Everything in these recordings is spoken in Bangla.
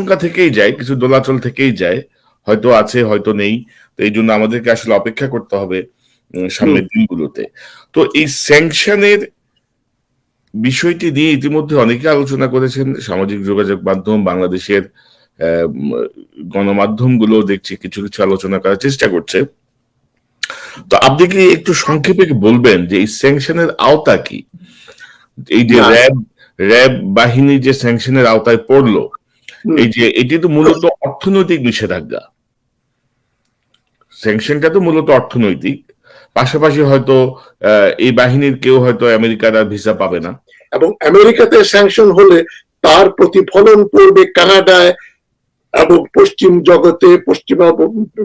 আশঙ্কা থেকেই যায় কিছু দোলাচল থেকেই যায়। হয়তো আছে হয়তো নেই। তো এই জন্য আমাদেরকে আসলে অপেক্ষা করতে হবে সামনের দিনগুলোতে। তো এই স্যাংশনের বিষয়টি নিয়ে ইতিমধ্যে অনেকে আলোচনা করেছেন। সামাজিক যোগাযোগ মাধ্যম বাংলাদেশের গণমাধ্যমগুলো দেখছি কিছু কিছু আলোচনা করার চেষ্টা করছে। তো আপনি কি একটু সংক্ষেপে বলবেন যে এই স্যাংশনের আওতা কি? এই যে র্যাব র্যাব বাহিনী যে স্যাংশনের আওতায় পড়ল। এই যে এটি তো মূলত অর্থনৈতিক নিষেধাজ্ঞা। স্যাংশনটা তো মূলত অর্থনৈতিক। পাশাপাশি হয়তো এই বাহিনীর কেউ হয়তো আমেরিকার আর ভিসা পাবে না। এবং আমেরিকাতে স্যাংশন হলে তার প্রতিফলন পড়বে কানাডায় এবং পশ্চিম জগতে পশ্চিমা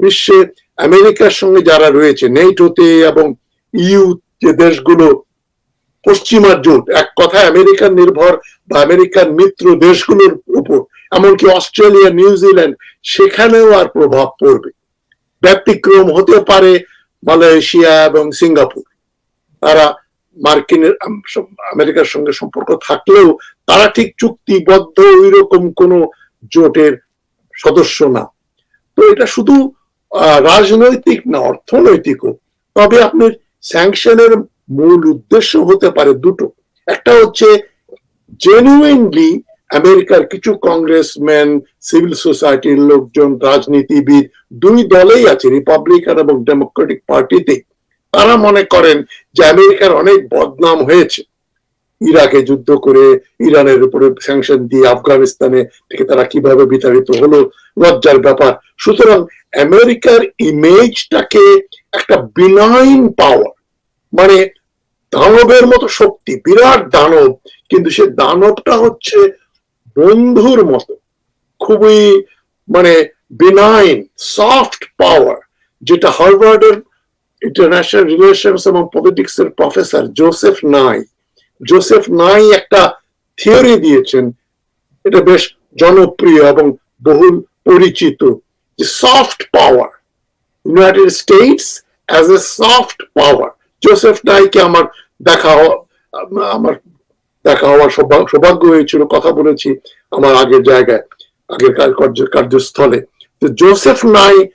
বিশ্বে। আমেরিকার সঙ্গে যারা রয়েছে নেটোতে এবং ইউ যে দেশগুলো পশ্চিমা জোট এক কথায় আমেরিকান নির্ভর বা আমেরিকান মিত্র দেশগুলোর উপর। এমনকি অস্ট্রেলিয়া নিউজিল্যান্ড সেখানেও আর প্রভাব পড়বে। ব্যতিক্রম হতে পারে মালয়েশিয়া এবং সিঙ্গাপুর। তারা মার্কিনের আমেরিকার সঙ্গে সম্পর্ক থাকলেও তারা ঠিক চুক্তিবদ্ধ ওই রকম কোন জোটের সদস্য না। তো এটা শুধু রাজনৈতিক না, অর্থনৈতিকও। তবে আপনার স্যাংশনের মূল উদ্দেশ্য হতে পারে দুটো। একটা হচ্ছে জেনুইনলি আমেরিকার কিছু কংগ্রেসম্যান সিভিল সোসাইটির লোকজন, রাজনীতিবিদ, দুই দলেই আছে রিপাবলিকান এবং ডেমোক্রেটিক পার্টিতে তারা মনে করেন যে আমেরিকার অনেক বদনাম হয়েছে। ইরাকে যুদ্ধ করে ইরানের উপরে স্যাংশন দিয়ে আফগানিস্তানে থেকে তারা কীভাবে বিতাড়িত হলো, লজ্জার ব্যাপার। সুতরাং আমেরিকার ইমেজটাকে একটা বিনাইন পাওয়ার মানে দানবের মতো শক্তি, বিরাট দানব, কিন্তু সে দানবটা হচ্ছে বন্ধুর মতো, খুবই মানে বিনাইন সফট পাওয়ার যেটা হার্ভার্ডের ইন্টারন্যাশনাল রিলেশনস এবং পলিটিক্স এর professor Joseph Nye. Joseph Nye একটা থিওরি দিয়েছেন, এটা বেশ জনপ্রিয় এবং বহুল পরিচিত, যে soft power United States as a soft power Joseph নাইকে আমার দেখা আমার দেখা হওয়ার সৌভাগ্য হয়েছিল, কথা বলেছি আমার আগের জায়গায়, আগের কার্য- কার্যস্থলে। তো জোসেফ নাই,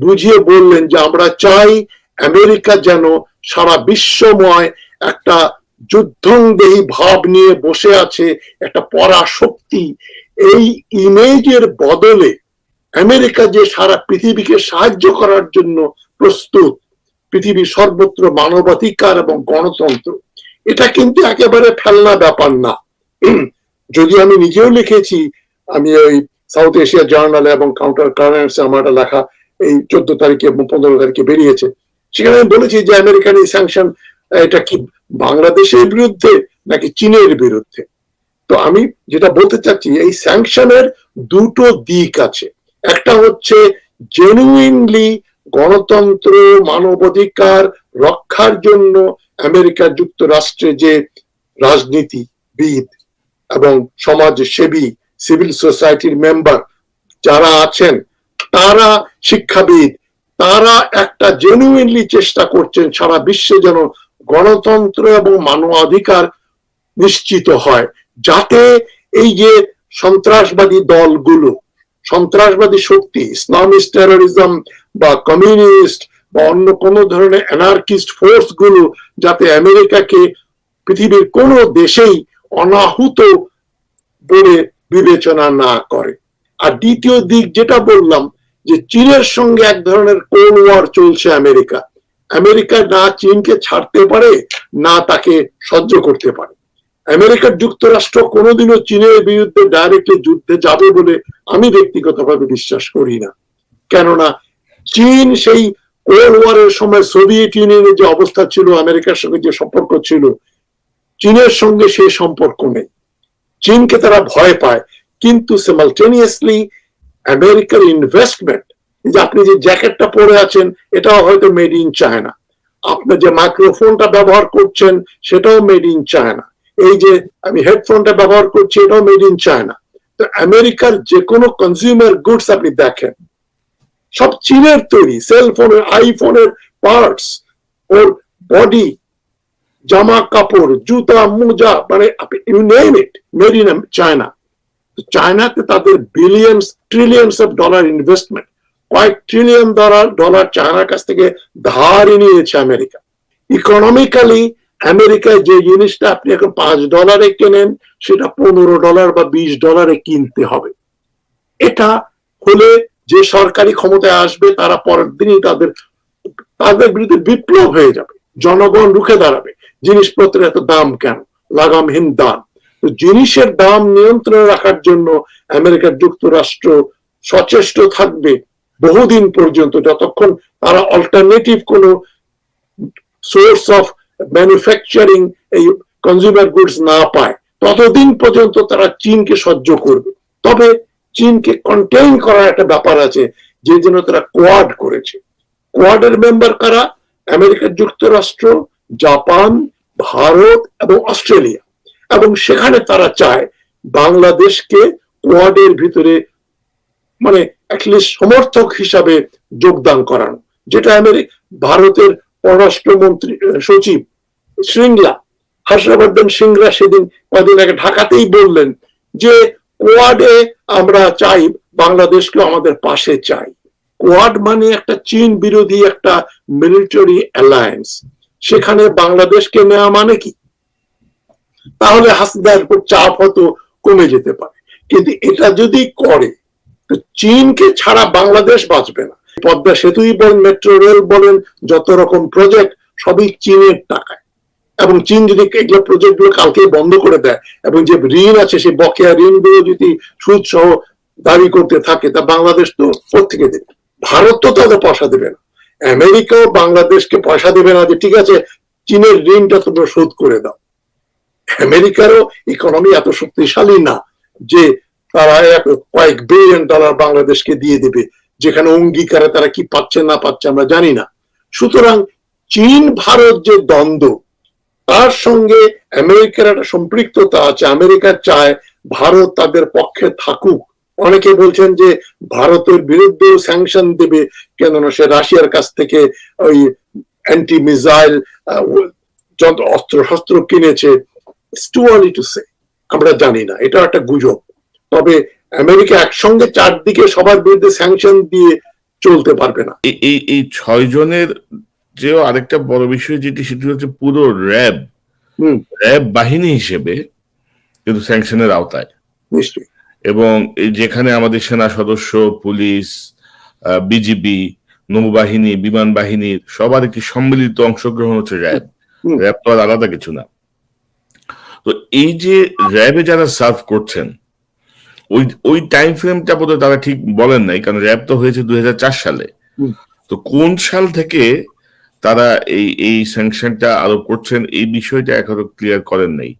বুঝিয়ে বললেন যে আমরা চাই আমেরিকা যেন সারা বিশ্বময় একটা যুদ্ধংদেহী ভাব নিয়ে বসে আছে, একটা পরাশক্তি। এই ইমেজের বদলে আমেরিকা যে সারা পৃথিবীকে সাহায্য করার জন্য প্রস্তুত, পৃথিবীর সর্বত্র মানবাধিকার এবং গণতন্ত্র এটা কিন্তু একেবারে ফেলনা ব্যাপার না। যদি আমি নিজেও লিখেছি, আমি ওই সাউথ এশিয়া জার্নালে এবং কাউন্টার কারেন্সে আমার লেখা এই চোদ্দ তারিখে এবং পনেরো তারিখে বেরিয়েছে। সেখানে আমি বলেছি যে আমেরিকান এই স্যাংশন এটা কি বাংলাদেশের বিরুদ্ধে নাকি চীনের বিরুদ্ধে? তো আমি যেটা বলতে চাচ্ছি, এই স্যাংশনের দুটো দিক আছে। একটা হচ্ছে জেনুইনলি গণতন্ত্র, মানবাধিকার রক্ষার জন্য আমেরিকা যুক্তরাষ্ট্রে যে রাজনীতিবিদ এবং সমাজসেবী, সিভিল সোসাইটির মেম্বার যারা আছেন, তারা শিক্ষাবিদ, তারা একটা জেনুইনলি চেষ্টা করছেন সারা বিশ্বে যেন গণতন্ত্র এবং মানবাধিকার নিশ্চিত হয়, যাতে এই যে সন্ত্রাসবাদী দলগুলো, সন্ত্রাসবাদী শক্তি ইসলামিস্ট টেরোরিজম বা কমিউনিস্ট বা অন্য কোন ধরনের অ্যানার্কিস্ট ফোর্সগুলো যাতে আমেরিকাকে পৃথিবীর কোন দেশেই অনাহুত বলে বিবেচনা না করে। আর দ্বিতীয় দিক যেটা বললাম, যে চীনের সঙ্গে এক ধরনের কোল্ড ওয়ার চলছে আমেরিকা। আমেরিকা না চীনকে ছাড়তে পারে, না তাকে সহ্য করতে পারে। আমেরিকার যুক্তরাষ্ট্র কোনোদিনও চীনের বিরুদ্ধে ডাইরেক্টলি যুদ্ধে যাবে বলে আমি ব্যক্তিগতভাবে বিশ্বাস করি না। কেননা চীন সেই কোল্ড ওয়ারের সময় সোভিয়েত ইউনিয়নের যে অবস্থা ছিল আমেরিকার সঙ্গে যে সম্পর্ক ছিল, চীনের সঙ্গে সেই সম্পর্ক নেই। চীনকে তারা ভয় পায়, কিন্তু সিমালটেনিয়াসলি আমেরিকার ইনভেস্টমেন্ট যে আপনি যে জ্যাকেটটা পরে আছেন, এটাও হয়তো মেড ইন চায়না আপনি যে মাইক্রোফোনটা ব্যবহার করছেন, সেটাও মেড ইন চায়না এই যে আমি হেডফোনটা ব্যবহার করছি, এটাও মেড ইন চায়না তো আমেরিকার যে কোনো কনজিউমার গুডস আপনি দেখেন সব চীনের তৈরি সেলফোনের আইফোনের পার্টস ওর বডি জামা কাপড়, জুতা, মোজা মানে you name it made in China চায়নাতে তাদের billions trillions of dollar investment কয়েক ট্রিলিয়ন ডলার ডলার চায়নার কাছ থেকে ধার নিয়েছে আমেরিকা ইকোনমিক্যালি আমেরিকায় যে জিনিসটা আপনি এখন পাঁচ ডলারে কেনেন, সেটা পনেরো ডলার বা বিশ ডলারে কিনতে হবে। এটা হলে যে সরকারি ক্ষমতায় আসবে, তারা পরের দিনই তাদের তাদের বিরুদ্ধে বিপ্লব হয়ে যাবে। জনগণ রুখে দাঁড়াবে। জিনিসপত্রের এত দাম কেন? লাগামহীন দাম। জিনিসের দাম নিয়ন্ত্রণে রাখার জন্য আমেরিকার যুক্তরাষ্ট্র সচেষ্ট থাকবে বহুদিন পর্যন্ত, যতক্ষণ তারা অল্টারনেটিভ কোনো সোর্স অফ ম্যানুফ্যাকচারিং এই কনজিউমার গুডস না পায়, ততদিন পর্যন্ত তারা চীনকে সহ্য করবে। তবে চীনকে কন্টেইন করার একটা ব্যাপার আছে যে জন্য তারা কোয়াড করেছে। কোয়াডের মেম্বার কারা? আমেরিকা যুক্তরাষ্ট্র জাপান ভারত এবং অস্ট্রেলিয়া। এবং সেখানে তারা চায় বাংলাদেশকে কোয়াডের ভিতরে মানে সমর্থক হিসাবে যোগদান করানো। যেটা আমেরিকা ভারতের পররাষ্ট্রমন্ত্রী আহ, সচিব শৃঙ্গলা হর্ষবর্ধন সিংরা সেদিন কদিন আগে ঢাকাতেই বললেন যে কোয়াডে আমরা চাই বাংলাদেশকে আমাদের পাশে চাই। কোয়াড মানে একটা চীন বিরোধী একটা মিলিটারি অ্যালায়েন্স সেখানে বাংলাদেশকে নেওয়া মানে কি? তাহলে হাসিনার উপর চাপ হয়তো কমে যেতে পারে। কিন্তু এটা যদি করে, তো চীনকে ছাড়া বাংলাদেশ বাঁচবে না। পদ্মা সেতুই বলেন মেট্রো রেল বলেন, যত রকম প্রজেক্ট সবই চীনের টাকায়। এবং চীন যদি এগুলো প্রজেক্টগুলো কালকে বন্ধ করে দেয়, এবং যে ঋণ আছে, সেই বকেয়া ঋণ ঋণগুলো যদি সুদ সহ দাবি করতে থাকে, তা বাংলাদেশ তো কোথেকে দেবে। ভারত তো তাদের পয়সা দেবে না। আমেরিকাও বাংলাদেশকে পয়সা দেবে না যে, ঠিক আছে, চীনের ঋণটা তোমরা শোধ করে দাও। আমেরিকারও ইকোনমি এত শক্তিশালী না যে, তারা কয়েক বিলিয়ন ডলার বাংলাদেশকে দিয়ে দেবে, যেখানে অঙ্গীকারে তারা কি পাচ্ছে না পাচ্ছে আমরা জানি না। সুতরাং চীন ভারত যে দ্বন্দ্ব তার সঙ্গে আমেরিকার একটা সম্পৃক্ততা আছে আমেরিকা চায় ভারত তাদের পক্ষে থাকুক। অনেকে বলছেন যে ভারতের বিরুদ্ধেও স্যাংশন দেবে, কেননা সে রাশিয়ার কাছ থেকে ওই অ্যান্টি মিসাইল অস্ত্র শস্ত্র কিনেছে। আমরা জানি না, এটা একটা গুজব। তবে আমেরিকা একসঙ্গে চারদিকে সবার বিরুদ্ধে স্যাংশন দিয়ে চলতে পারবে না। এই এই ছয় জনের যেও আরেকটা বড় বিষয় যেটি সেটি হচ্ছে পুরো র্যাব র্যাব বাহিনী হিসেবে কিন্তু স্যাংশনের আওতায়। এবং যেখানে আমাদের সেনা সদস্য পুলিশ বিজিবি নৌবাহিনী বিমান বাহিনীর সবার একটি সম্মিলিত অংশগ্রহণ হচ্ছে র্যাব। র্যাব তো আর আলাদা কিছু না। তো এই যে র্যাবে যারা সার্ভ করছেন ওই ওই টাইম ফ্রেমটা বোধহয় তারা ঠিক বলেন নাই কারণ র্যাব তো হয়েছে দুই হাজার চার সালে। তো কোন সাল থেকে তারা এই এই স্যাংশনটা আরোপ করছেন এই বিষয়টা এখনও ক্লিয়ার করেন নাই।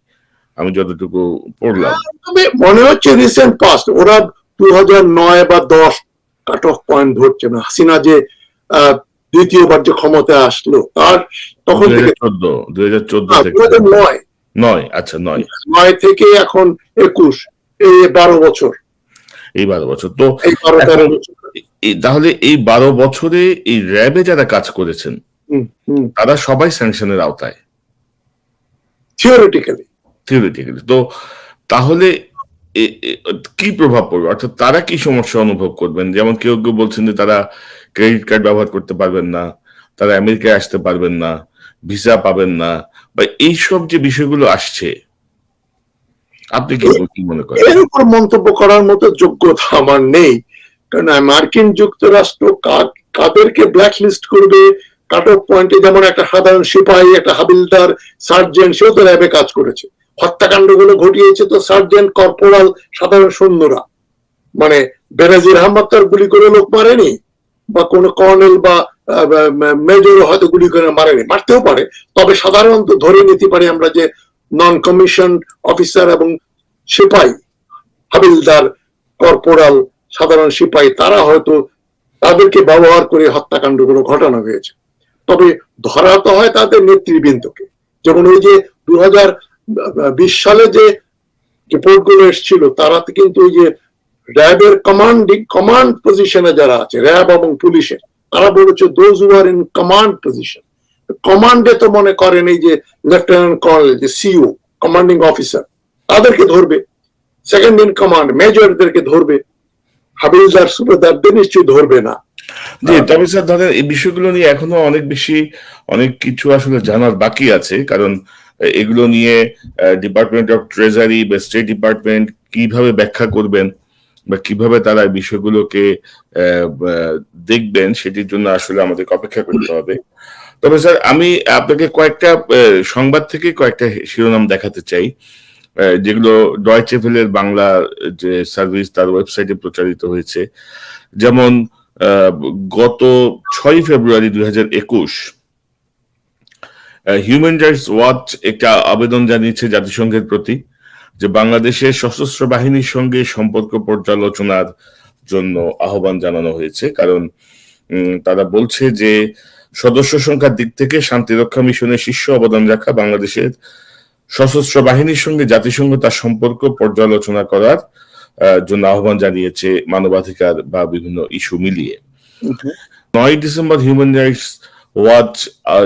আমি যতটুকু পড়লাম। তবে মনে হচ্ছে রিসেন্ট পাস্ট ওরা দু হাজার নয় বা দশ কাট অফ পয়েন্ট ধরছে না। হাসিনা যে দ্বিতীয়বার যে ক্ষমতায় আসলো তার তখন থেকে চোদ্দ দুই হাজার চোদ্দ হাজার নয়। নয় আচ্ছা নয়। নয় থেকে এখন একুশ এই বারো বছর। এই বারো বছর। তো তাহলে এই বারো বছরে এই র্যাবে যারা কাজ করেছেন তারা সবাই স্যাংশনের আওতায়। থিওরিটিক্যালি থিওরিটিক্যালি তো তাহলে কি প্রভাব পড়বে? অর্থাৎ তারা কি সমস্যা অনুভব করবেন? যেমন কেউ কেউ বলছেন যে তারা ক্রেডিট কার্ড ব্যবহার করতে পারবেন না তারা আমেরিকায় আসতে পারবেন না ভিসা পাবেন না বা এইসব যে বিষয়গুলো আসছে আপনি কি কি মনে করেন? এর উপর মন্তব্য করার মতো যোগ্যতা আমার নেই। কারণ মার্কিন যুক্তরাষ্ট্র কাদেরকে ব্ল্যাক লিস্ট করবে কাট অফ পয়েন্টে যেমন একটা সাধারণ সিপাহী, একটা হাবিলদার, সার্জেন্ট, সেও তো র্যাবে কাজ করেছে। হত্যাকাণ্ডগুলো ঘটিয়েছে তো সার্জেন্ট, কর্পোরাল, সাধারণ সৈন্যরা। মানে বেনাজির আহমদ গুলি করে লোক মারেনি, বা কোন কর্নেল বা মেজর হয়তো গুলি করে মারেনি, মারতেও পারে। তবে সাধারণত ধরে নিতে পারি আমরা যে নন কমিশন অফিসার এবং সিপাহী, হাবিলদার, কর্পোরাল, সাধারণ সিপাহী, তারা হয়তো তাদেরকে ব্যবহার করে হত্যাকাণ্ডগুলো ঘটানো হয়েছে। তবে ধরা তো হয় তাদের নেতৃবৃন্দকে। যেমন ওই যে দু বিশ সালে যে রিপোর্টগুলো এসেছিল, তারা কিন্তু ওই যে র্যাবের কমান্ডিং কমান্ড পজিশনে যারা আছে, র্যাব এবং পুলিশের, তারা বলেছে those who are in command position কমান্ডে তো মনে করেন এই যে লেফটেন্যান্ট কর্নেল যে সিও কমান্ডিং অফিসার তাদেরকে ধরবে। সেকেন্ড ইন কমান্ড মেজরদেরকে ধরবে। হাবিলদার সুবেদারদের নিশ্চয়ই ধরবে না। জি তবে স্যার ধরেন এই বিষয়গুলো নিয়ে এখনও অনেক বেশি অনেক কিছু আসলে জানার বাকি আছে। কারণ এগুলো নিয়ে ডিপার্টমেন্ট অফ ট্রেজারি বা স্টেট ডিপার্টমেন্ট কীভাবে ব্যাখ্যা করবেন বা কীভাবে তারা এই বিষয়গুলোকে দেখবেন সেটির জন্য আসলে আমাদেরকে অপেক্ষা করতে হবে। তবে স্যার আমি আপনাকে কয়েকটা সংবাদ থেকে কয়েকটা শিরোনাম দেখাতে চাই। যেগুলো ডয়চে ভেলের বাংলা যে সার্ভিস তার ওয়েবসাইটে প্রচারিত হয়েছে। যেমন আহ, গত ছয় ফেব্রুয়ারি দুই হাজার একুশ হিউম্যান রাইটস ওয়াচ একটা আবেদন জানিয়েছে জাতিসংঘের প্রতি যে বাংলাদেশের সশস্ত্র বাহিনীর সঙ্গে সম্পর্ক পর্যালোচনার জন্য আহ্বান জানানো হয়েছে। কারণ তারা বলছে যে সদস্য সংখ্যার দিক থেকে শান্তিরক্ষা মিশনের শীর্ষ অবদান রাখা বাংলাদেশের সশস্ত্র বাহিনীর সঙ্গে জাতিসংঘ তার সম্পর্ক পর্যালোচনা করার আহ, জন্য আহ্বান জানিয়েছে মানবাধিকার বা বিভিন্ন ইস্যু মিলিয়ে। নয় ডিসেম্বর হিউম্যান রাইটস ওয়াচ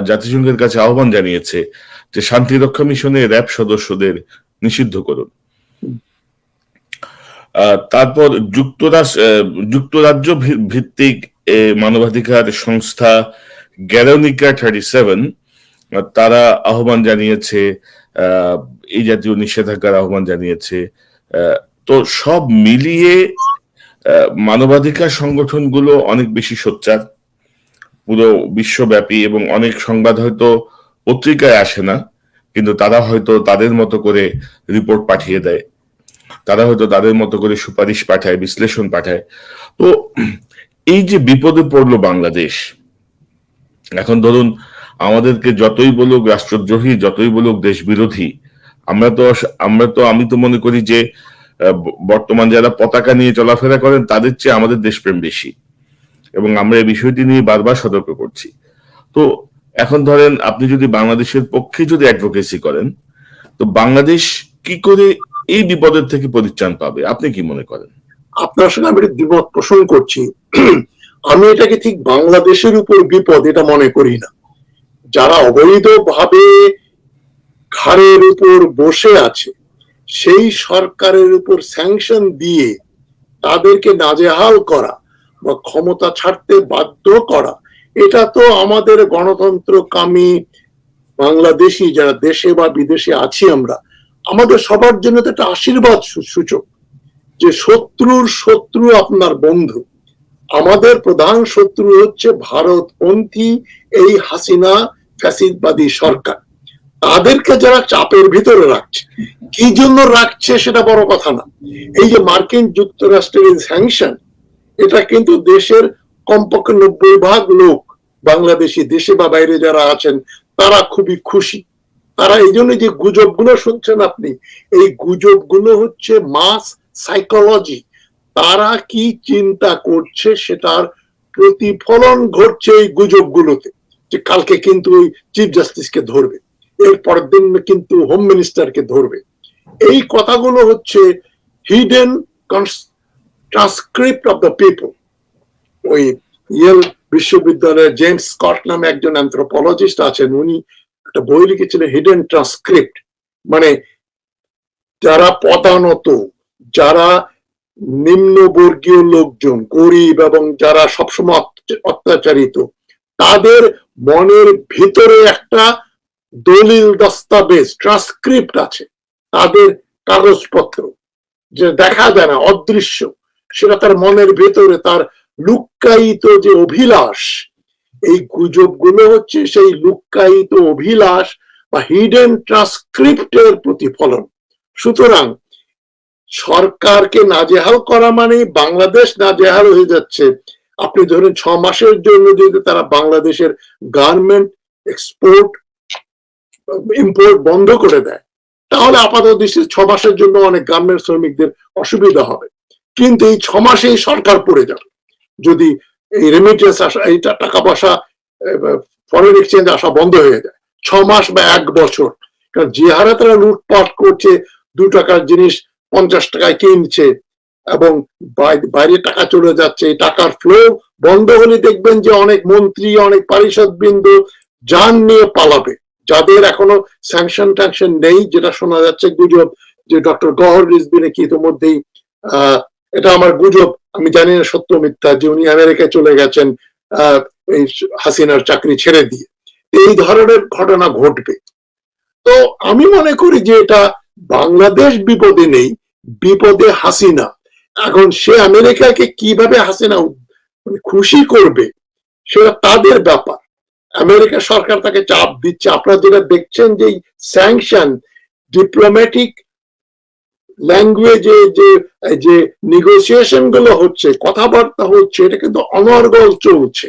জাতিসংঘের কাছে আহ্বান জানিয়েছে যে শান্তিরক্ষা মিশনে র্যাব সদস্যদের নিষিদ্ধ করুন। আহ, তারপর যুক্তরাষ্ট্র যুক্তরাজ্য ভিত্তিক মানবাধিকার সংস্থা গ্যারোনিকা থার্টি সেভেন তারা আহ্বান জানিয়েছে আহ, এই জাতীয় নিষেধাজ্ঞার আহ্বান জানিয়েছে তো সব মিলিয়ে মানবাধিকার সংগঠনগুলো অনেক বেশি সোচ্চার। পুরো বিশ্বব্যাপী এবং অনেক সংবাদ হয়তো পত্রিকায় আসে না কিন্তু তারা হয়তো তাদের মতো করে রিপোর্ট পাঠিয়ে দেয়। তারা হয়তো তাদের মতো করে সুপারিশ পাঠায় বিশ্লেষণ পাঠায়। তো এই যে বিপদে পড়ল বাংলাদেশ এখন ধরুন আমাদেরকে যতই বলুক রাষ্ট্রদ্রোহী যতই বলুক দেশ বিরোধী আমরা তো আমরা তো আমি তো মনে করি যে আহ, বর্তমান যারা পতাকা নিয়ে চলাফেরা করেন, তাদের চেয়ে আমাদের দেশপ্রেম বেশি। এবং আমরা এই বিষয়টি নিয়ে বারবার সতর্ক করছি। তো এখন ধরেন আপনি যদি বাংলাদেশের পক্ষে যদি অ্যাডভোকেসি করেন, তো বাংলাদেশ কি করে এই বিপদের থেকে পরিত্রাণ পাবে? আপনি কি মনে করেন? আপনার সঙ্গে আমি দ্বিমত পোষণ করছি। আমি এটাকে ঠিক বাংলাদেশের উপর বিপদ এটা মনে করি না। যারা অবৈধভাবে ঘাড়ের উপর বসে আছে সেই সরকারের উপর স্যাংশন দিয়ে তাদেরকে নাজেহাল করা বা ক্ষমতা ছাড়তে বাধ্য করা, এটা তো আমাদের গণতন্ত্রকামী বাংলাদেশি যারা দেশে বা বিদেশে আছি আমরা, আমাদের সবার জন্য তো একটা আশীর্বাদ সূচক যে শত্রুর শত্রু আপনার বন্ধু। আমাদের প্রধান শত্রু হচ্ছে ভারতপন্থী এই হাসিনা ফ্যাসিদবাদী সরকার। তাদেরকে যারা চাপের ভিতরে রাখছে, কি জন্য রাখছে সেটা বড় কথা না। এই যে মার্কিন যুক্তরাষ্ট্রের স্যাংশন এটা কিন্তু দেশের কমপক্ষে নব্বই ভাগ লোক, বাংলাদেশি দেশে বা বাইরে যারা আছেন, তারা খুবই খুশি। তারা এই জন্য যে গুজবগুলো শুনছেন আপনি, এই গুজবগুলো হচ্ছে মাস সাইকোলজি তারা কি চিন্তা করছে সেটার প্রতিফলন ঘটছে এই গুজবগুলোতে, যে কালকে কিন্তু ওই চিফ জাস্টিসকে ধরবে। এর পরের দিন কিন্তু হোম মিনিস্টারকে ধরবে। এই কথাগুলো হচ্ছে hidden transcript of the people ওই ইয়েল বিশ্ববিদ্যালয়ের জেমস স্কট নামে একজন অ্যান্থ্রোপোলজিস্ট আছেন, উনি একটা বই লিখেছিলেন হিডেন ট্রান্সক্রিপ্ট মানে যারা পদানত, যারা নিম্নবর্গীয় লোকজন, গরিব এবং যারা সবসময় অত্যাচারিত, তাদের মনের ভিতরে একটা দলিল দস্তাবেজ ট্রান্সক্রিপ্ট আছে। তাদের কাগজপত্র। যে দেখা যায় না, অদৃশ্য। সেটা তার মনের ভেতরে, তার লুক্কায়িত যে অভিলাষ, এই গুজবগুলো হচ্ছে সেই লুক্কায়িত অভিলাষ বা হিডেন ট্রান্সক্রিপ্টের প্রতিফলন। সুতরাং সরকারকে নাজেহাল করা মানে বাংলাদেশ নাজেহাল হয়ে যাচ্ছে। আপনি ধরুন, ছ মাসের জন্য যদি তারা বাংলাদেশের গার্মেন্ট এক্সপোর্ট ইম্পোর্ট বন্ধ করে দেয়, তাহলে আপাতত দৃষ্টিতে ছ মাসের জন্য অনেক গার্মেন্ট শ্রমিকদের অসুবিধা হবে। কিন্তু এই ছ মাসেই সরকার পড়ে যাবে। যদি এই রেমিটেন্স আসা, এই টাকা পয়সা ফরেন এক্সচেঞ্জ আসা বন্ধ হয়ে যায় ছ মাস বা এক বছর, কারণ যে হারে তারা লুটপাট করছে, দু টাকার জিনিস পঞ্চাশ টাকায় কিনছে, এবং বাইরে টাকা চলে যাচ্ছে, এই টাকার ফ্লো বন্ধ হলে দেখবেন যে অনেক মন্ত্রী, অনেক পারিষদ বিন্দু যান নিয়ে পালাবে। যাদের এখনও স্যাংশন ট্যাংশন নেই, যেটা শোনা যাচ্ছে গুজব, যে ডক্টর গহর রিজবি নাকি ইতিমধ্যেই এটা আমার গুজব, আমি জানি না সত্য মিথ্যা, যে উনি আমেরিকায় চলে গেছেন এই হাসিনার চাকরি ছেড়ে দিয়ে। এই ধরনের ঘটনা ঘটবে। তো আমি মনে করি যে এটা বাংলাদেশ বিপদে নেই, বিপদে হাসিনা। এখন সে আমেরিকাকে কীভাবে হাসিনা মানে খুশি করবে, সেটা তাদের ব্যাপার। আমেরিকা সরকার তাকে চাপ দিচ্ছে। আপনারা যেটা দেখছেন যে স্যাংশন ডিপ্লোম্যাটিক ল্যাঙ্গুয়েজে যে যে নেগোসিয়েশনগুলো হচ্ছে, কথাবার্তা হচ্ছে, এটা কিন্তু অনর্গল চলছে।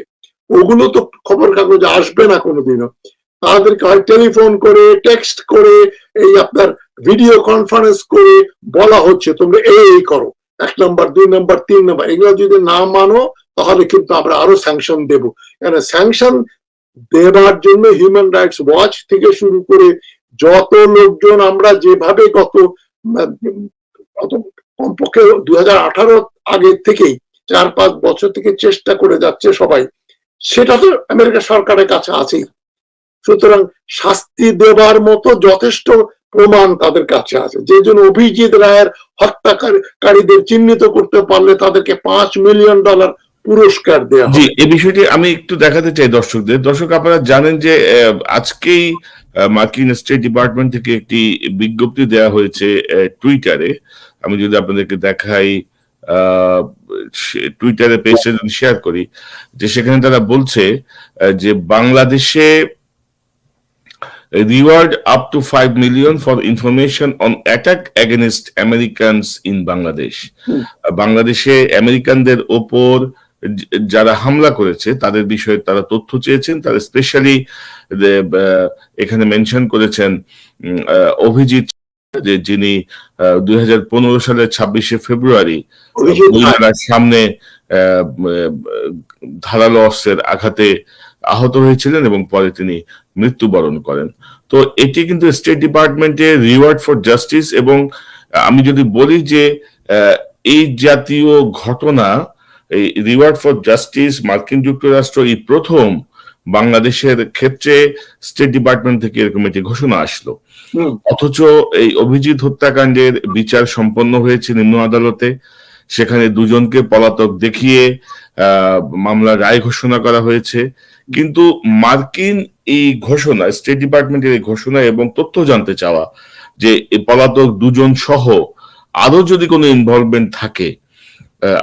ওগুলো তো খবর কাগজে আসবে না কোনোদিনও। তাদেরকে হয় টেলিফোন করে টেক্সট করে, এই আপনার ভিডিও কনফারেন্স করে বলা হচ্ছে, তোমরা এই এই করো। এক নম্বর, দুই নম্বর, তিন নম্বর, এগুলো যদি না মানো, তাহলে কিন্তু আমরা আরও স্যাংশন দেব। কেন স্যাংশন দেবার জন্য হিউম্যান রাইটস ওয়াচ থেকে শুরু করে যত লোকজন আমরা যেভাবে গত কমপক্ষে দুই হাজার আগের থেকেই চার পাঁচ বছর থেকে চেষ্টা করে যাচ্ছে সবাই, সেটা তো আমেরিকা সরকারের কাছে আছেই। সুতরাং শাস্তি দেবার মতো যথেষ্ট প্রমাণ তাদের কাছে আছে। যে জন্য অভিজিৎ রায়ের হত্যাকারীদের চিহ্নিত করতে পারলে তাদেরকে পাঁচ মিলিয়ন ডলার পুরস্কার দেওয়া জি এই বিষয়টি আমি একটু দেখাতে চাই দর্শকদের। দর্শক আপনারা জানেন যে আজকেই আহ, মার্কিন স্টেট ডিপার্টমেন্ট থেকে একটি বিজ্ঞপ্তি দেওয়া হয়েছে টুইটারে। আমি যদি আপনাদেরকে দেখাই আহ, টুইটারে পেজে যদি শেয়ার করি যে সেখানে তারা বলছে যে বাংলাদেশে reward up to five million for information on attack against Americans in Bangladesh বাংলাদেশে আমেরিকানদের ওপর য- যারা হামলা করেছে তাদের বিষয়ে তারা তথ্য চেয়েছেন। তারা স্পেশালি এখানে মেনশন করেছেন অভিজিৎ যে যিনি দুই হাজার পনেরো সালের ছাব্বিশে ফেব্রুয়ারি সামনে ধারালো অস্ত্রের আঘাতে আহত হয়েছিলেন এবং পরে তিনি মৃত্যুবরণ করেন। তো এটি কিন্তু স্টেট ডিপার্টমেন্টের রিওয়ার্ড ফর জাস্টিস এবং আমি যদি বলি যে আহ, এই জাতীয় ঘটনা এই রিওয়ার্ড ফর জাস্টিস মার্কিন যুক্তরাষ্ট্র এই প্রথম বাংলাদেশের ক্ষেত্রে স্টেট ডিপার্টমেন্ট থেকে এরকম একটি ঘোষণা আসলো। অথচ এই অভিজিৎ হত্যাকাণ্ডের বিচার সম্পন্ন হয়েছে নিম্ন আদালতে। সেখানে দুজনকে পলাতক দেখিয়ে আহ, মামলার রায় ঘোষণা করা হয়েছে। কিন্তু মার্কিন এই ঘোষণা স্টেট ডিপার্টমেন্টের এই ঘোষণা এবং তথ্য জানতে চাওয়া যে পলাতক দুজন সহ আরও যদি কোনো ইনভলভমেন্ট থাকে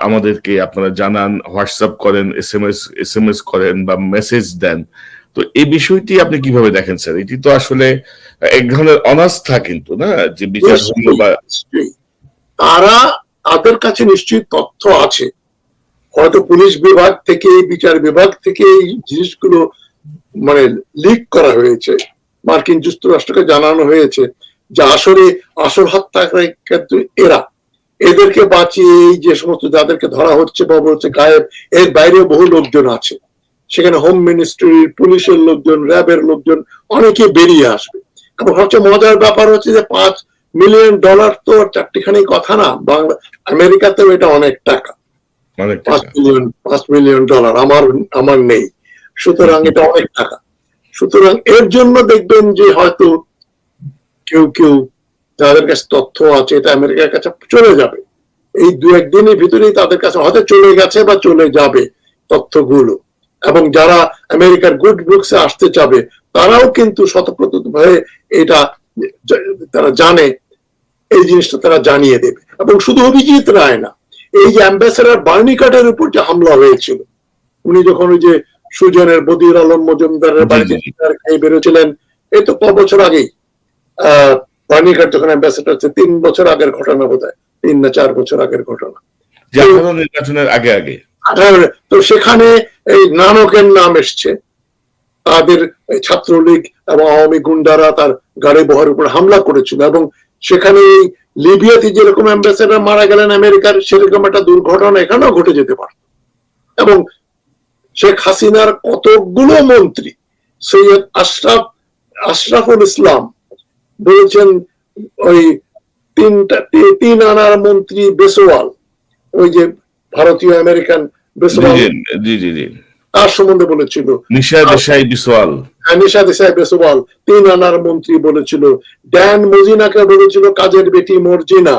আমাদেরকে আপনারা জানান হোয়াটসঅ্যাপ করেন S M S S M S করেন বা মেসেজ দেন। তো এই বিষয়টি আপনি কীভাবে দেখেন স্যার? এটি তো আসলে এক ধরনের অনাস্থা কিন্তু না? যে বিচার বা তারা তাদের কাছে নিশ্চয়ই তথ্য আছে। হয়তো পুলিশ বিভাগ থেকে বিচার বিভাগ থেকে এই জিনিসগুলো মানে লিক করা হয়েছে। মার্কিন যুক্তরাষ্ট্রকে জানানো হয়েছে যে আসলে আসল হত্যাকারী কিন্তু এরা। এদেরকে বাঁচিয়ে এই যে সমস্ত যাদেরকে ধরা হচ্ছে বা বলছে গায়েব এর বাইরেও বহু লোকজন আছে। সেখানে হোম মিনিস্ট্রির পুলিশের লোকজন র্যাবের লোকজন অনেকে বেরিয়ে আসবে। এবং সবচেয়ে মজার ব্যাপার হচ্ছে যে পাঁচ মিলিয়ন ডলার তো চারটিখানি কথা না। বাংলা আমেরিকাতেও এটা অনেক টাকা। পাঁচ মিলিয়ন পাঁচ মিলিয়ন ডলার আমার আমার নেই। সুতরাং এটা অনেক টাকা। সুতরাং এর জন্য দেখবেন যে হয়তো কেউ কেউ যাদের কাছে তথ্য আছে এটা আমেরিকার কাছে চলে যাবে। এই দু একদিনের ভিতরেই তাদের কাছে হয়তো চলে গেছে বা চলে যাবে তথ্যগুলো। এবং যারা আমেরিকার গুড বুকসে আসতে চাবে তারাও কিন্তু শতপ্রত ভাবে এটা তারা জানে এই জিনিসটা তারা জানিয়ে দেবে। এবং শুধু অভিজিৎ রায় না এই যে অ্যাম্বাসেডার বার্নিকাটের উপর যে হামলা হয়েছিল উনি যখন ওই যে সুজনের বদির আলম মজুমদারের বাড়িতে খেয়ে বেরোছিলেন এই তো ক বছর আগেই আহ যখন অ্যাম্বাসেডার তিন বছর আগের ঘটনা বোধ তিন না চার বছর আগের ঘটনা। নির্বাচনের আগে আগে। তো সেখানে এই নানকের নাম এসছে। তাদের ছাত্রলীগ এবং আওয়ামী গুন্ডারা তার গাড়ি বহর উপর হামলা করেছিল এবং সেখানে লিবিয়াতে যেরকম অ্যাম্বাসেডার মারা গেলেন আমেরিকার সেরকম একটা দুর্ঘটনা এখানেও ঘটে যেতে পারত এবং শেখ হাসিনার কতগুলো মন্ত্রী সৈয়দ আশরাফ আশরাফুল ইসলাম বলেছেন ওই তিনটা তিন আনার মন্ত্রী বেসোয়াল ওই যে ভারতীয় আমেরিকান বেসোয়াল জি জি জি জি তার সম্বন্ধে বলেছিল। নিশা দেশাই বিসওয়াল। নিশাদ সাহেব বেসওয়াল তিন আনার মন্ত্রী বলেছিল। ড্যান মজিনাকে বলেছিল কাজের বেটি মর্জিনা।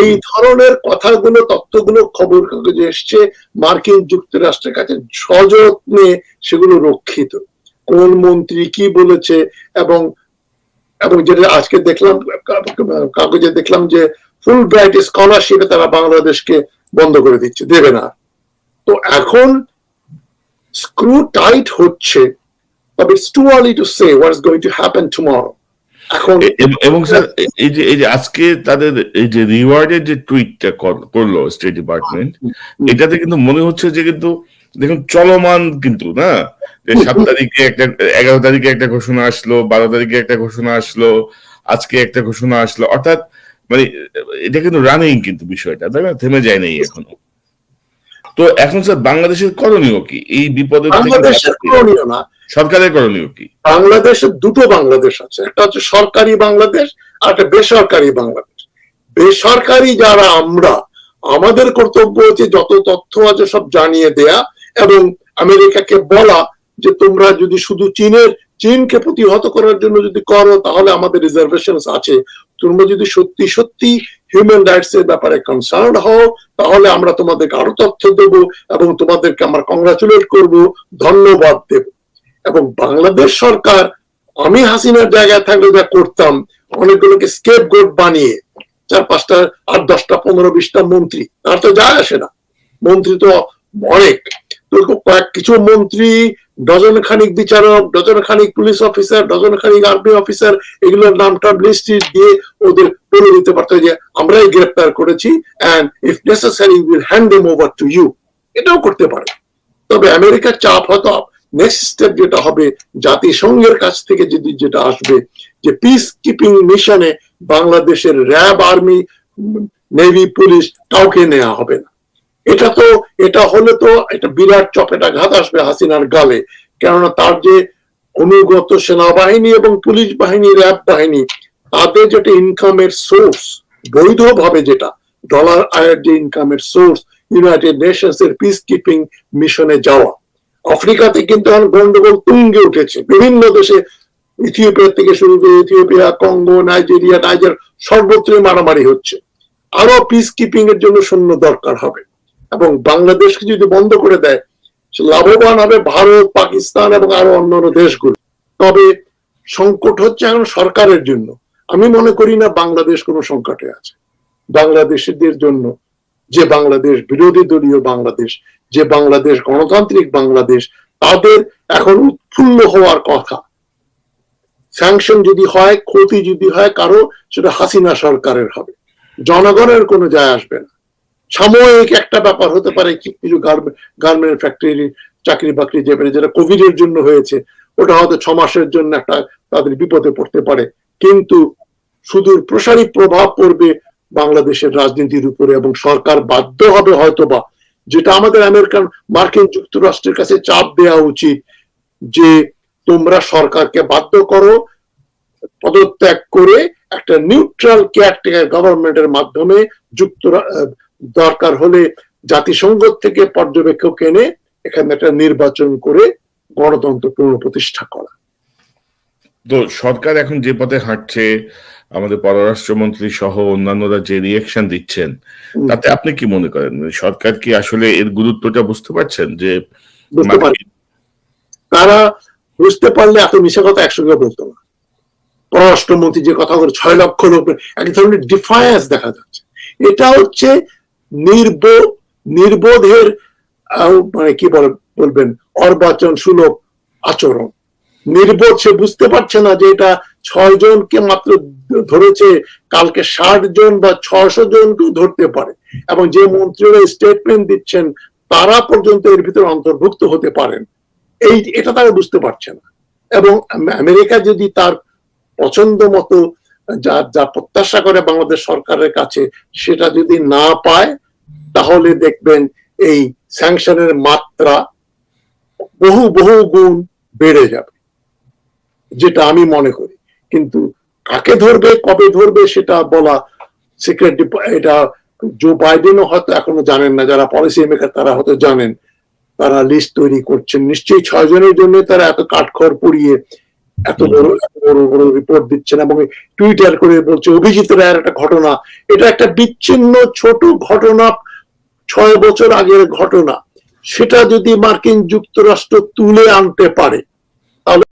এই ধরনের কথাগুলো তথ্যগুলো খবর কাগজে এসছে। মার্কিন যুক্তরাষ্ট্রের কাছে সযত্নে সেগুলো রক্ষিত। কোন মন্ত্রী কি বলেছে এবং এবং যেটা আজকে দেখলাম কাগজে দেখলাম যে ফুল ব্রাইট স্কলারশিপে তারা বাংলাদেশকে বন্ধ করে দিচ্ছে দেবে না। তো এখন স্ক্রু টাইট হচ্ছে তবে it's too early to say what is going to happen tomorrow এখন এবং- এবং স্যার এই যে এই যে আজকে তাদের এই যে রিওয়ার্ডের যে টুইটটা করল স্টেট ডিপার্টমেন্ট এটাতে কিন্তু মনে হচ্ছে যে কিন্তু দেখুন চলমান কিন্তু না? যে সাত তারিখে একটা এগারো তারিখে একটা ঘোষণা আসলো বারো তারিখে একটা ঘোষণা আসলো আজকে একটা ঘোষণা আসলো। অর্থাৎ মানে এটা কিন্তু রানিং কিন্তু বিষয়টা তাই না? থেমে যায় নাই এখনও। তো এখন স্যার বাংলাদেশের করণীয় কি? এই বাংলাদেশের করণীয় না। সরকারের করণীয় কি? বাংলাদেশে দুটো বাংলাদেশ আছে। একটা হচ্ছে সরকারি বাংলাদেশ আর একটা বেসরকারি বাংলাদেশ। বেসরকারি যারা আমরা আমাদের কর্তব্য হচ্ছে যত তথ্য আছে সব জানিয়ে দেয়া এবং আমেরিকাকে বলা যে তোমরা যদি শুধু চীনের, চীনকে প্রতিহত করার জন্য যদি করো, তাহলে আমাদের রিজার্ভেশন আছে। তোমরা যদি সত্যি সত্যি হিউম্যান রাইটস এর ব্যাপারে কনসার্ন হও, তাহলে আমরা তোমাদেরকে আরও তথ্য দেব এবং তোমাদেরকে আমরা কংগ্রাচুলেট করব, ধন্যবাদ দেব। এবং বাংলাদেশ সরকার, আমি হাসিনার জায়গায় থাকলে যা করতাম, অনেকগুলোকে স্কেপ গোট বানিয়ে, চার পাঁচটা, আট দশটা, পনেরো বিশটা মন্ত্রী, তার তো যায় আসে না। মন্ত্রী তো অনেক। কিছু মন্ত্রী ডজন খানিক বিচারক ডজন খানিক পুলিশ অফিসার ডজন খানিক আর্মি অফিসার, এগুলোর নামটা লিস্ট দিয়ে ওদের বলে দিতে পারতো যে, আমরাই গ্রেপ্তার করেছি and if necessary will hand them over to you এটাও করতে পারে। তবে আমেরিকার চাপ হয়তো নেক্সট স্টেপ যেটা হবে, জাতিসংঘের কাছ থেকে যদি যেটা আসবে, যে পিস কিপিং মিশনে বাংলাদেশের র্যাব আর্মি নেভি পুলিশ কাউকে নেওয়া হবে না। এটা তো, এটা হলে তো একটা বিরাট চপেটা ঘাত আসবে হাসিনার গালে। কেননা তার যে অনুগত সেনাবাহিনী এবং পুলিশ বাহিনী, র্যাব বাহিনী, তাদের যেটা ইনকামের সোর্স বৈধভাবে যেটা ডলার আয়ের যে ইনকামের সোর্স ইউনাইটেড নেশনস এর পিস কিপিং মিশনে যাওয়া। আফ্রিকাতে কিন্তু এখন গন্ডগোল তুঙ্গে উঠেছে। বিভিন্ন দেশে ইথিওপিয়া থেকে শুরু করে ইথিওপিয়া, কঙ্গো, নাইজেরিয়া, নাইজার সর্বত্রই মারামারি হচ্ছে। আরও পিস কিপিং এর জন্য সৈন্য দরকার হবে। এবং বাংলাদেশকে যদি বন্ধ করে দেয় লাভবান হবে ভারত, পাকিস্তান এবং আরও অন্যান্য দেশগুলো। তবে সংকট হচ্ছে এখন সরকারের জন্য। আমি মনে করি না বাংলাদেশ কোনো সংকটে আছে। বাংলাদেশিদের জন্য যে বাংলাদেশ বিরোধী দলীয় বাংলাদেশ, যে বাংলাদেশ গণতান্ত্রিক বাংলাদেশ, তাদের এখন উৎফুল্ল হওয়ার কথা। স্যাংশন যদি হয়, ক্ষতি যদি হয়, কারও সেটা হাসিনা সরকারের হবে। জনগণের কোনো যায় আসবে না। সাময়িক একটা ব্যাপার হতে পারে, কিছু গার্মেন্ট ফ্যাক্টরি চাকরি বাকরি যেখানে যেটা কোভিড এর জন্য হয়েছে, ওটা হয়তো ছ মাসের জন্য একটা তাদের বিপদে পড়তে পারে। কিন্তু সুদূর প্রসারী প্রভাব পড়বে বাংলাদেশের রাজনীতির উপরে এবং সরকার বাধ্য হবে হয়তোবা। যেটা আমাদের আমেরিকান, মার্কিন যুক্তরাষ্ট্রের কাছে চাপ দেওয়া উচিত যে তোমরা সরকারকে বাধ্য করো, পদত্যাগ করে একটা নিউট্রাল কেয়ারটেকার গভর্নমেন্টের মাধ্যমে যুক্তরা দরকার হলে জাতিসংঘ থেকে পর্যবেক্ষক এনে এখানে একটা নির্বাচন করে গণতন্ত্র পুনঃপ্রতিষ্ঠা করা। তো সরকার এখন যে পথে হাঁটছে আমাদের পররাষ্ট্রমন্ত্রী সহ অন্যান্যরা যে রিয়েকশন দিচ্ছেন তাতে আপনি কি মনে করেন? সরকার কি আসলে এর গুরুত্বটা বুঝতে পারছেন যে তারা বুঝতে পারলে এত মিশা কথা একসঙ্গে বলতো না। পররাষ্ট্রমন্ত্রী যে কথা বলে ছয় লক্ষ লোক এক ধরনের ডিফায়েন্স দেখা যাচ্ছে। এটা হচ্ছে নির্বোধ নির্বোধের মানে কি বলে, বলবেন, অর্বাচন সুলভ আচরণ। নির্বোধ সে বুঝতে পারছে না যে এটা ছয় জনকে মাত্র ধরেছে, কালকে ষাট জন বা ছশো জনকেও ধরতে পারে। এবং যে মন্ত্রীরা স্টেটমেন্ট দিচ্ছেন, তারা পর্যন্ত এর ভিতরে অন্তর্ভুক্ত হতে পারেন। এই, এটা তারা বুঝতে পারছে না। এবং আমেরিকা যদি তার পছন্দ মতো, যা যা প্রত্যাশা করে বাংলাদেশ সরকারের কাছে, সেটা যদি না পায় তাহলে দেখবেন এই স্যাংশনের মাত্রা বহু বহু গুণ বেড়ে যাবে যেটা আমি মনে করি। কিন্তু কাকে ধরবে কবে ধরবে সেটা বলা সিক্রেট এটা জো বাইডেনও হয়তো এখনও জানেন না যারা পলিসি মেকার তারা হয়তো জানেন। তারা লিস্ট তৈরি করছেন। নিশ্চয়ই ছয় জনের জন্য তারা এত কাঠখড় পুড়িয়ে এত বড় এত বড় বড় রিপোর্ট দিচ্ছেন এবং টুইটার করে বলছে অভিজিৎ রায়ের একটা ঘটনা। এটা একটা বিচ্ছিন্ন ছোট ঘটনা ছয় বছর আগের ঘটনা সেটা যদি মার্কিন যুক্তরাষ্ট্র তুলে আনতে পারে তাহলে